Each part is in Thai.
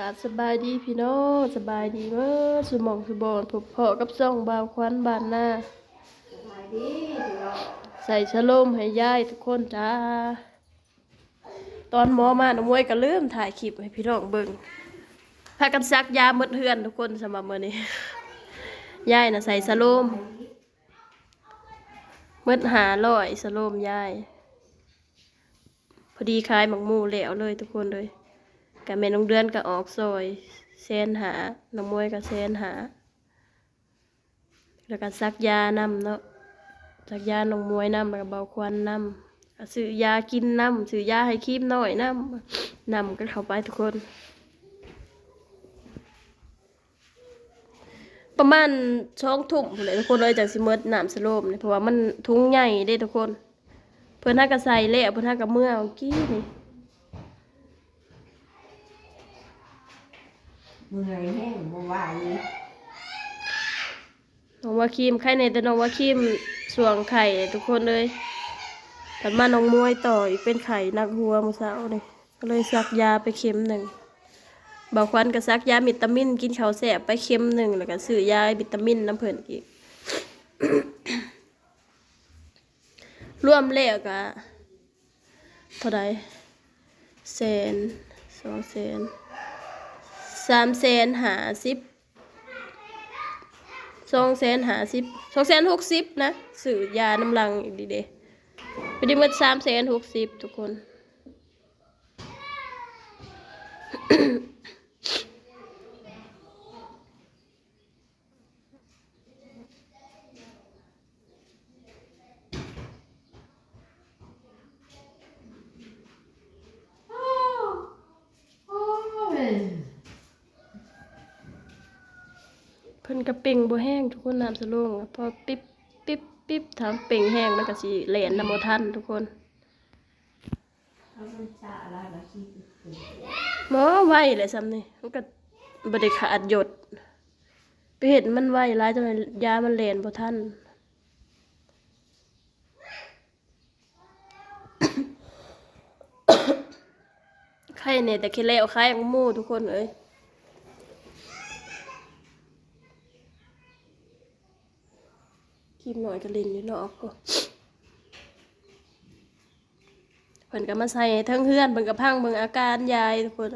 กราบสบายดีพี่น้องสบายดีเมื่อสมองสบอนพบเพาะกับซ่องบาวควันบานหน้าสบายดีพี่น้องใส่ชะโลมให้ยายทุกคนจ้า ตอนหมอมาหนองมวยก็ลืมถ่ายคลิปให้พี่น้องเบิ่งพากันซักยาหมดเฮือนทุกคนสำหรับมื้อนี้ยายน่ะใส่สะโลมหมดหาร้อยสะโลมยาย พอดีขายหมักหมูแล้วเลยทุกคนเลย กับแม่น้องเดือนก็ออกซอยแสนหาน้องมวยก็แสนหา แล้วก็ซักยานำเนาะจากยาหนองมวยนำแล้วก็เบาควันนำซื้อยากินนำซื้อยาให้คีบหน่อยนำนำกันเข้าไปทุกคน ประมาณช่องทุ่มเลยทุกคนเลยจากสิเมิดน้ำสโลมเนี่ยเพราะว่ามันทุงใหญ่เด้ทุกคน เพื่อนท่ากระใส่เละเพื่อนท่ากระเมื่อเอากี้นี่ เมื่อยแห้งบ่ไหวน้องว่าครีมไข่ในแต่น้องว่าครีมสวงไข่ทุกคนเลยถัดมาน้องมวยต่ออีกเป็นไข่นักหัวมือเช้านี่ก็เลยซักยาไปเข็มหนึ่งบางควันก็ซักยาวิตามิน กินข้าวแสบไปเข็มหนึ่งแล้วก็ซื้อยาวิตามินน้ำเพิ่นอีกรวมแล้วก็เท่าไรแสนสองแสน สามแสนหาสิบสองแสนหาสิบสองแสนหกสิบนะสื่อยาน้ำลังอีกดีเดไปได้หมดสามแสนหกสิบทุกคน เพิ่นกระเป่งบ่แห้งทุกคนน้ำสโลงพอปิ๊บปิ๊บปิ๊บถามเป่งแห้งมันก็สิแหล่นน้ำบ่ทันทุกคนมันชาละละขี้เกินหมอไวเลยซ้ำนี่มันก็บ่ได้ขาดหยด ไปเห็นมันไวหลายจนยามันแหล่นบ่ทันไข่เนี่ยแต่แค่แล้วไข่ของมูทุกคนเอ้ย คีมหน่อยก็เล่นอยู่นอกก็เพิ่นก็มาใส่ทั้งเฮือนเพิ่นก็พังเบิ่งอาการยายทุกคน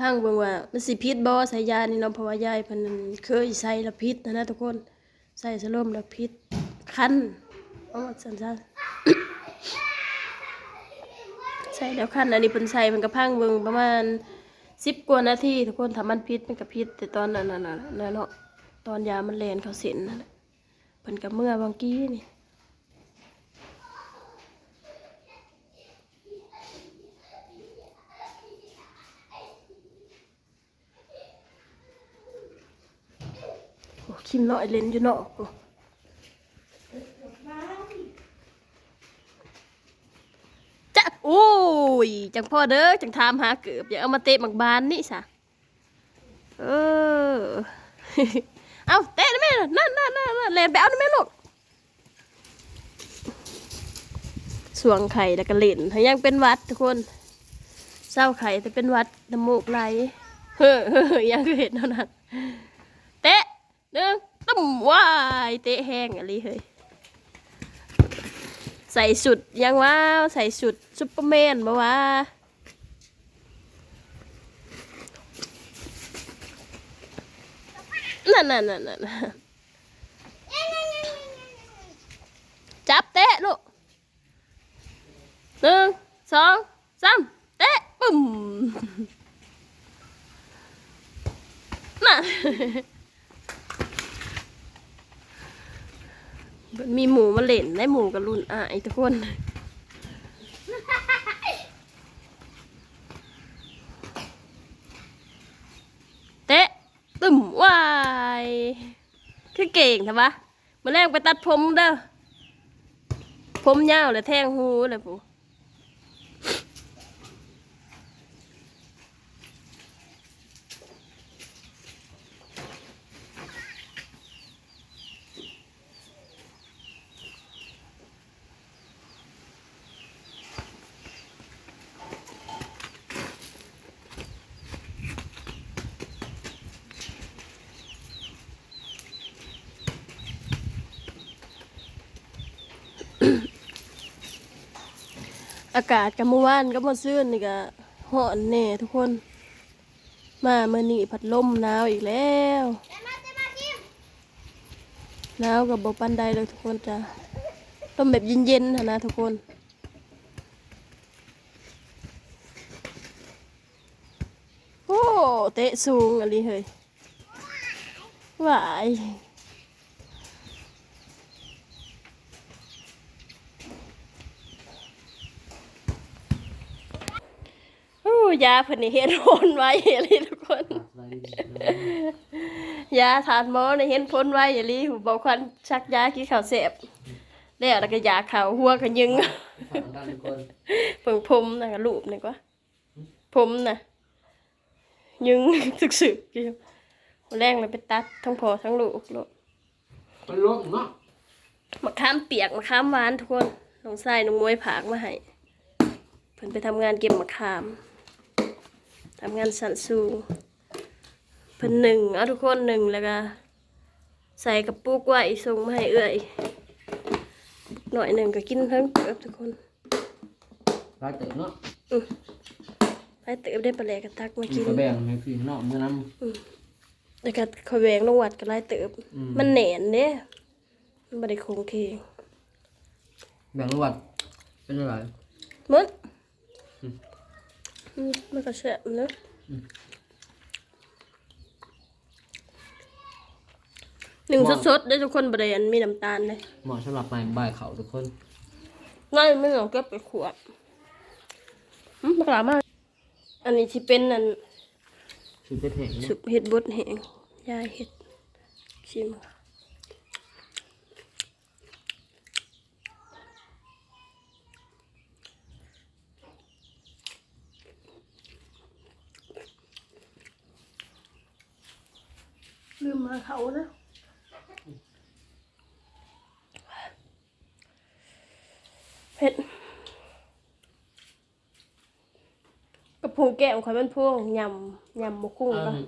พังเบิ่งว่ามันสิพิษบ่ใส่ยานี่เนาะเพราะว่ายายเพิ่นเคยใส่แล้วพิษนะนะทุกคนใส่สลมแล้วพิษคันเอามาสั่นๆใส่แล้วคันอันนี้เพิ่นใส่มันก็พังเบิ่งประมาณสิบกว่านาทีทุกคนถ้ามันพิษมันก็พิษแต่ตอนนั้นน่ะนะนะเนาะ ตอนยามันแลนเขาเส้นนั่นแหละเพิ่นก็เมื่อบางกี้นี่โอ้คิมน้อยเล่นอยู่นาะโอ้จะโอ้ย จังพ่อเด้อ จังถามหาเกือบ อย่าเอามาเตะหมักบานนี่ซะเออ เอาเตะได้ไหมนั่นนั่นนั่นนั่นเลนไปเอาได้ไหมลูกสวงไข่แล้วก็เล่นยังเป็นวัดทุกคนเศร้าไข่แต่เป็นวัดน้ำมูกไหลเฮ้อเฮ้อยังคือเห็นเท่านั้นเตะหนึ่งตุ้มว้ายเตะแห้งอะไรเฮ้ยใส่สุดยังว่าใส่สุดซุปเปอร์แมนบ่วะ นั่นนั่นนั่นนั่นจับเตะลูกหนึ่งสองสามเตะปุ่มน่ะมีหมูมาเล่นได้หมูกับรุ่นอายทุกคน เตะตึมวาย คือเก่งใช่ปะมาแรกไปตัดผมเด้อผมยาวเลยแทงหูเลยปู อากาศกับเมื่อวานก็มาซื่นนี่ก็ฮ้อนแน่ทุกคน มาเมื่อนี้พัดลมหนาวอีกแล้วหนาวกับบ่ปันใดเลยทุกคนจ้ะลมแบบเย็นๆหั้นนะทุกคนโอ้เตะสูงอะไรเฮ้ยหวาย ยาเพิ่นนี่เห็นพ้นไว้อะไรทุกคนสบายดียาทานหมอนี่เห็นพ้นไว้อะไรหูบอกควันชักยาขี้ข่าวเสพแล้วแล้วก็ยาข่าวหัวก็ยึงฝากกันทุกคนเพิ่งผมนะก็รูปนี่กว่าผมนะยึงสึกๆอยู่แรงเลยไปตัดทั้งพอทั้งลูกโลดมันล้มเนาะมะขามเปียกมะขามหวานทุกคนน้องทรายน้องมวยผากมาให้เพิ่นไปทำงานเก็บมะขาม ทำงานสันสูงเพิ่นหนึ่งเอาทุกคนหนึ่งแล้วก็ใส่กระปุกไว้ส่งมาให้เอื้อยหน่อยหนึ่งก็กินทั้งเติบทุกคนร้ายเต๋อเนาะไปเติบได้ปลาแหลกกระตักมามีกินกระแบงให้พี่เนาะเมื่อน้แล้วก็คอยแหวงลงวัดก็ไล่เติบอืมมันแหนนเด้มันบ่ได้คงเคงำแบ่งระหวัดเป็นอะไรมึดอื มมันก็แซ่บเนอะหนึ่งสดๆได้ทุกคนบริเวณมีน้ำตาลเลยเหมาะสำหรับใหม่บ่ายเขาทุกคนง่ายไม่ต้องเก็บไปขวดอืมกลามาก อันนี้ที่เป็นอันคือเพชรแห้งสุเนาะกเห็ดบดแห้งยายเห็ดชิมค่ะ ลืมมาเขานะเผ็ดกระพุงแก้มข่อยมันพวงยำยำหมกกุ้งอืก็ม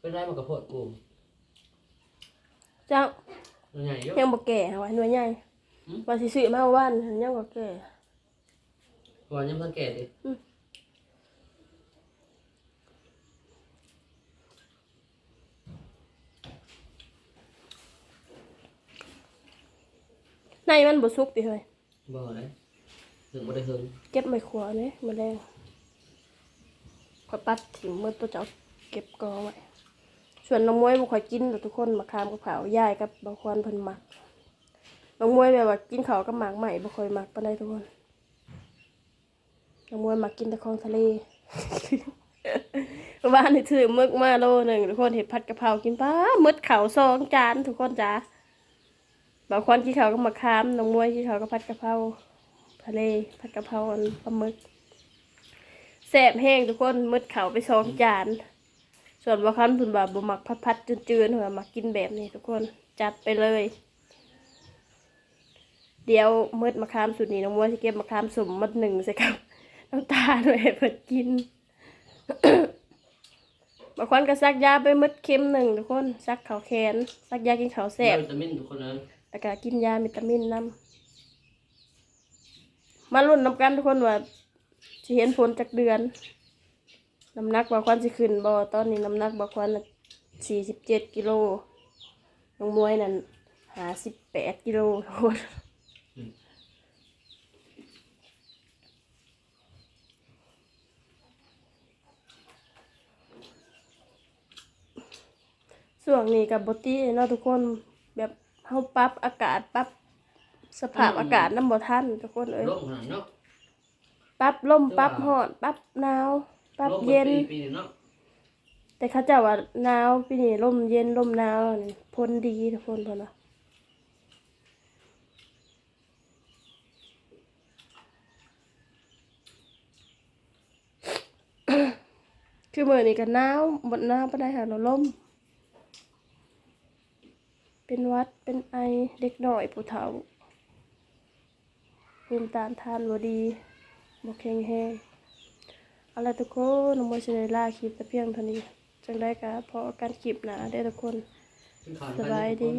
เป็นไรมากระโพดกูเจ้าตัวใหญ่เยอะยังบ่แก่หวายหน่วยใหญ่อืมว่าสิซื้อมาว่านยังบ่แก่วันยังสังเกตดิ ในมันบ่สุกติเฮ้ยบ่เลยถึงบ่ได้ถึงเก็บไม้ขวาเด้มาแรงข่อยปัดถิ่มมื้อตัวเจ้าเก็บกองไว้ส่วนน้องมวยบ่ค่อยกินหรอกทุกคนมะขามกับเผาวยายกับบางคนเพิ่นมักน้องมวยแบบว่ากินข้าวกับหมากใหม่บ่ค่อยมักปานใดทุกคนน้องมวยมักกินแต่ของทะเลเมื่อวานนี่ถือมึกมาโลหนึ่งทุกคนเห็ดผัดกะเพรากินป้ามืดเข่าวสองจานทุกคนจ้า บางคนกินข้าก็มาคามน้องมวยกินข้าก็ผัดกะเพราทะเลผัดกะเพราปลาหมึกแซ่บแห้งทุกคนมืดเข่าไปสองจาน ส่วนบางครั้งคุณแบบบ่มักพัดพัดๆจืดๆหัวมักกินแบบนี้ทุกคนจัดไปเลย เดี๋ยวมืดมะขามสุดนี้น้องมวยจะเก็บมะขามสมมัดหนึ่งใส่กับน้ำตาลไว้ให้เพิ่นกินบางคนก็ซักยาไปมืดเข็มหนึ่งทุกคนซักเขาแขนซักยากินเขาแสบวิตามินทุกคนเลย แล้วก็กินยาวิตามินนำมาลุ้นนำกันทุกคนว่าจะเห็นผลจากเดือนน้ำหนักบางคนสิขึ้นบ่ตอนนี้น้ำหนักบางคนสี่สิบเจ็ดกิโลน้องมวยนั่นหาสิบแปดกิโลทุกคนส่วงนี้กับบตี้เนาะทุกคนแบบ เฮาปรับอากาศปรับสภาพอากาศน้ำบ่ทันทุกคนเอ้ยล้มขนาดเนาะปรับลมปรับร้อนปรับหนาวปรับล้มเย็นปีปีเนาะแต่เขาเจะว่าหนาวปีนี้ลมเย็นลมหนาวนี่พ้นดีทุกคนพอนะคือมื่อนี้ก็หนาวบนหนาวปานใดหาเราลม เป็นหวัดเป็นไอเด็กน้อยผู้เฒ่าภูมิต้านทานบ่ดีบ่แข็งแรงเอาล่ะไรทุกคนน้องโมชิได้ลาคลิปแต่เพียงเท่านี้จังได้ก็พอการคลิปหนาได้อทุกคนขึ้นขวสบายดี